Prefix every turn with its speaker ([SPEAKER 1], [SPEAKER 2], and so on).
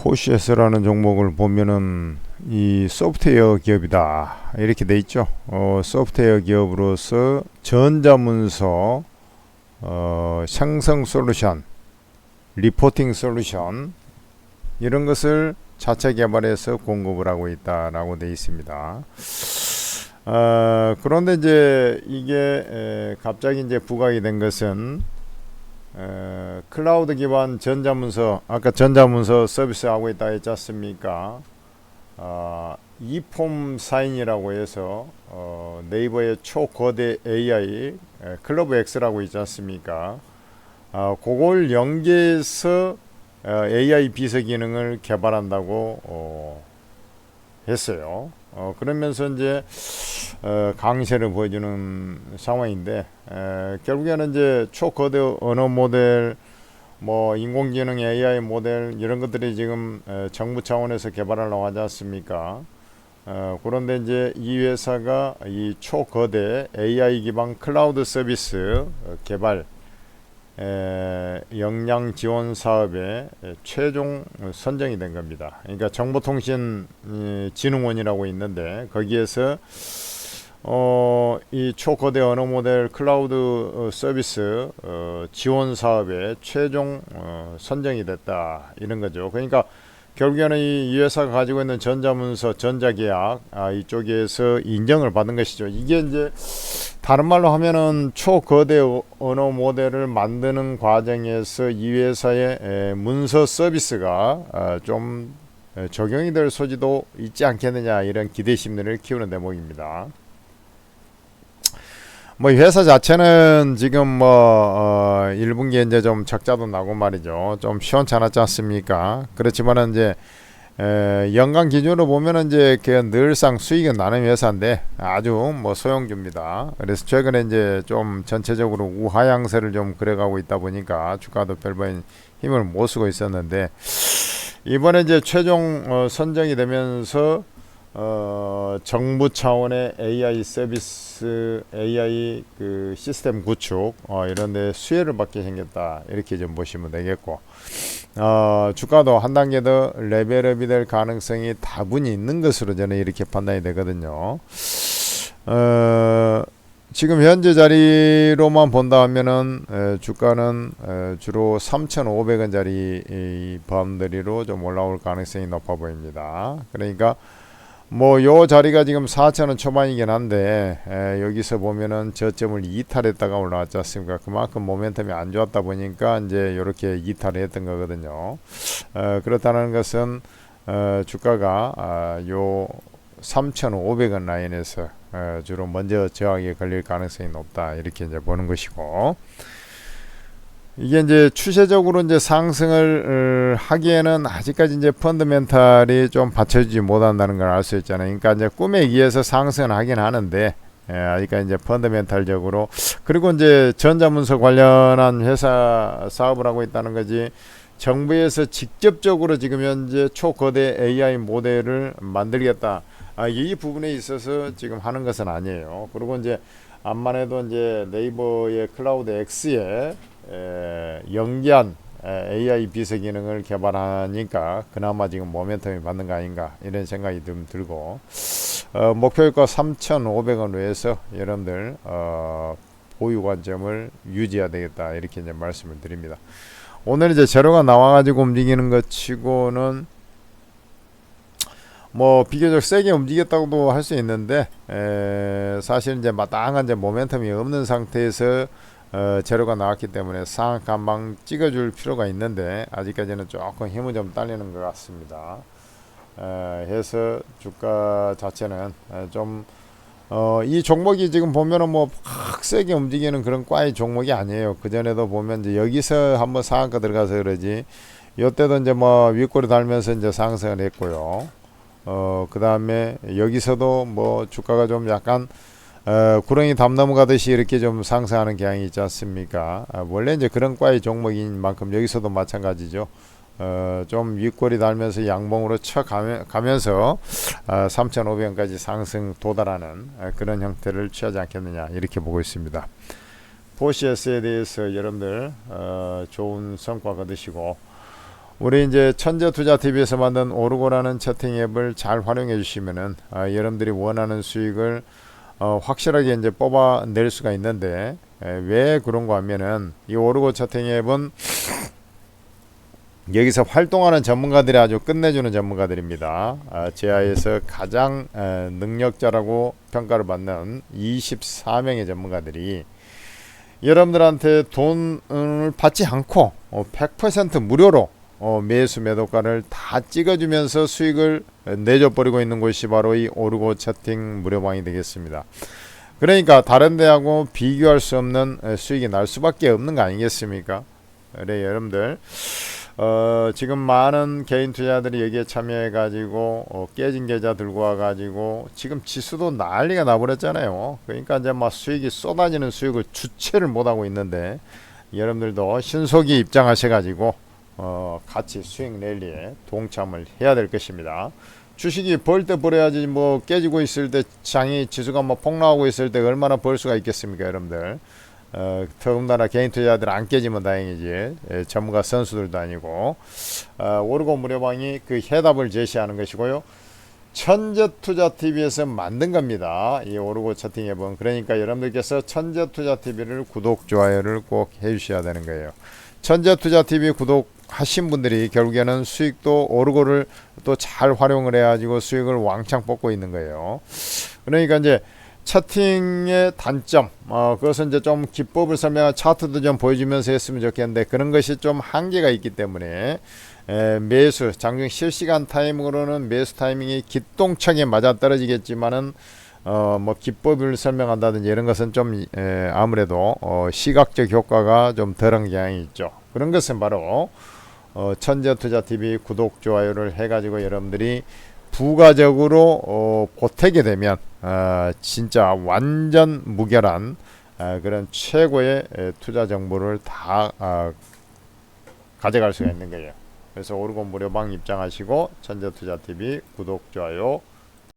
[SPEAKER 1] 포시에스라는 종목을 보면은 이 소프트웨어 기업이다 이렇게 돼 있죠. 어, 소프트웨어 기업으로서 전자문서 어, 생성 솔루션, 리포팅 솔루션 이런 것을 자체 개발해서 공급을 하고 있다라고 돼 있습니다. 어, 그런데 이제 이게 에, 갑자기 이제 부각이 된 것은 에, 클라우드 기반 전자문서 아까 전자문서 서비스 하고 있다 했지 않습니까? 아, 이폼 사인이라고 해서 어, 네이버의 초거대 AI 에, 클러브 X라고 있지 않습니까? 아, 그걸 연계해서 어, AI 비서 기능을 개발한다고 어, 했어요. 어, 그러면서 이제 어, 강세를 보여주는 상황인데 에, 결국에는 이제 초거대 언어 모델 뭐 인공지능 AI 모델 이런 것들이 지금 에, 정부 차원에서 개발하려고 하지 않습니까? 어, 그런데 이제 이 회사가 이 초거대 AI 기반 클라우드 서비스 어, 개발 에, 역량 지원 사업에 에, 최종 선정이 된 겁니다. 그러니까 정보통신진흥원이라고 있는데 거기에서 어, 이 초거대 언어 모델 클라우드 어, 서비스 어, 지원 사업에 최종 어, 선정이 됐다 이런 거죠. 그러니까 결국에는 이, 이 회사가 가지고 있는 전자문서, 전자계약 아, 이쪽에서 인정을 받은 것이죠. 이게 이제 다른 말로 하면은 초거대 어- 언어 모델을 만드는 과정에서 이 회사의 에, 문서 서비스가 아, 좀 에, 적용이 될 소지도 있지 않겠느냐 이런 기대 심리를 키우는 대목입니다. 뭐 회사 자체는 지금 뭐 어, 1분기에 이제 좀 적자도 나고 말이죠. 좀 시원찮았지 않습니까? 그렇지만은 이제 에, 연간 기준으로 보면은 이제 그 늘상 수익은 나는 회사인데 아주 뭐 소형주입니다. 그래서 최근에 이제 좀 전체적으로 우하향세를 좀 그래가고 있다 보니까 주가도 별반 힘을 못 쓰고 있었는데 이번에 이제 최종 어, 선정이 되면서 어, 정부 차원의 AI 서비스, AI 그 시스템 구축 어, 이런 데 수혜를 받게 생겼다 이렇게 좀 보시면 되겠고 어, 주가도 한 단계 더 레벨업이 될 가능성이 다분히 있는 것으로 저는 이렇게 판단이 되거든요. 어, 지금 현재 자리로만 본다 하면은 에, 주가는 에, 주로 3,500원짜리 이 바운더리로 좀 올라올 가능성이 높아 보입니다. 그러니까 뭐 요 자리가 지금 4천원 초반이긴 한데 에, 여기서 보면은 저점을 이탈했다가 올라왔지 않습니까? 그만큼 모멘텀이 안 좋았다 보니까 이제 이렇게 이탈을 했던 거거든요. 어, 그렇다는 것은 어, 주가가 아, 요 3,500원 라인에서 어, 주로 먼저 저항에 걸릴 가능성이 높다 이렇게 이제 보는 것이고 이게 이제 추세적으로 이제 상승을 어, 하기에는 아직까지 이제 펀드멘탈이 좀 받쳐주지 못한다는 걸 알 수 있잖아요. 그러니까 이제 꿈에 의해서 상승을 하긴 하는데 예, 아직까지 이제 펀드멘탈적으로 그리고 이제 전자문서 관련한 회사 사업을 하고 있다는 거지. 정부에서 직접적으로 지금 현재 초거대 AI 모델을 만들겠다. 아, 이 부분에 있어서 지금 하는 것은 아니에요. 그리고 이제 암만 해도 이제 네이버의 클라우드 X에 에, 연기한 에, AI 비서 기능을 개발하니까 그나마 지금 모멘텀이 받는 거 아닌가 이런 생각이 좀 들고 어, 목표가 3,500원으로 해서 여러분들 어, 보유 관점을 유지해야 되겠다 이렇게 이제 말씀을 드립니다. 오늘 이제 재료가 나와가지고 움직이는 것 치고는 뭐 비교적 세게 움직였다고도 할 수 있는데 에, 사실 이제 마땅한 이제 모멘텀이 없는 상태에서 어, 재료가 나왔기 때문에 상한 한방 찍어줄 필요가 있는데 아직까지는 조금 힘은 좀 딸리는 것 같습니다. 에, 해서 주가 자체는 에, 좀 어, 이 종목이 지금 보면은 뭐확 세게 움직이는 그런 과의 종목이 아니에요. 그 전에도 보면 이제 여기서 한번 상한가 들어가서 그러지. 이때도 이제 뭐 윗골이 달면서 이제 상승을 했고요. 어, 그 다음에 여기서도 뭐 주가가 좀 약간 어, 구렁이 담 넘어가듯이 이렇게 좀 상승하는 경향이 있지 않습니까? 아, 원래 이제 그런 과의 종목인 만큼 여기서도 마찬가지죠. 어, 좀 윗골이 달면서 양봉으로 쳐 가면서 어, 3,500원까지 상승 도달하는 어, 그런 형태를 취하지 않겠느냐 이렇게 보고 있습니다. 포시에스에 대해서 여러분들 어, 좋은 성과 거두시고 우리 이제 천재 투자 TV에서 만든 오르고라는 채팅 앱을 잘 활용해 주시면은 아, 여러분들이 원하는 수익을 어, 확실하게 이제 뽑아낼 수가 있는데 에, 왜 그런가 하면은 이 오르고 채팅 앱은 여기서 활동하는 전문가들이 아주 끝내주는 전문가들입니다. 아, 제아에서 가장 에, 능력자라고 평가를 받는 24명의 전문가들이 여러분들한테 돈을 받지 않고 어, 100% 무료로 어, 매수 매도가를 다 찍어주면서 수익을 내줘버리고 있는 곳이 바로 이 오르고 채팅 무료방이 되겠습니다. 그러니까 다른 데하고 비교할 수 없는 에, 수익이 날 수밖에 없는 거 아니겠습니까? 그래 여러분들 어, 지금 많은 개인 투자들이 여기에 참여해 가지고 어, 깨진 계좌 들고 와 가지고 지금 지수도 난리가 나버렸잖아요. 그러니까 이제 막 수익이 쏟아지는 수익을 주체를 못 하고 있는데 여러분들도 신속히 입장하셔 가지고 어, 같이 수익 랠리에 동참을 해야 될 것입니다. 주식이 벌 때 벌어야지 뭐 깨지고 있을 때 장이 지수가 뭐 폭락하고 있을 때 얼마나 벌 수가 있겠습니까, 여러분들? 어, 더군다나 개인 투자들 안 깨지면 다행이지. 예, 전문가 선수들도 아니고. 어, 오르고 무료방이 그 해답을 제시하는 것이고요. 천재 투자 TV에서 만든 겁니다. 이 오르고 채팅 앱은 그러니까 여러분들께서 천재 투자 TV를 구독 좋아요를 꼭 해주셔야 되는 거예요. 천재 투자 TV 구독 하신 분들이 결국에는 수익도 오르고를 또 잘 활용을 해가지고 수익을 왕창 뽑고 있는 거예요. 그러니까 이제 채팅의 단점, 어, 그것은 이제 좀 기법을 설명한 차트도 좀 보여주면서 했으면 좋겠는데 그런 것이 좀 한계가 있기 때문에 에, 매수, 장중 실시간 타이밍으로는 매수 타이밍이 기똥차게 맞아 떨어지겠지만은 어, 뭐 기법을 설명한다든지 이런 것은 좀 에, 아무래도 어, 시각적 효과가 좀 덜한 경향이 있죠. 그런 것은 바로 어, 천재 투자 TV 구독 좋아요를 해가지고 여러분들이 부가적으로 어, 보태게 되면 어, 진짜 완전 무결한 어, 그런 최고의 에, 투자 정보를 다 어, 가져갈 수가 있는 거예요. 그래서 오르고 무료방 입장하시고 천재 투자 TV 구독 좋아요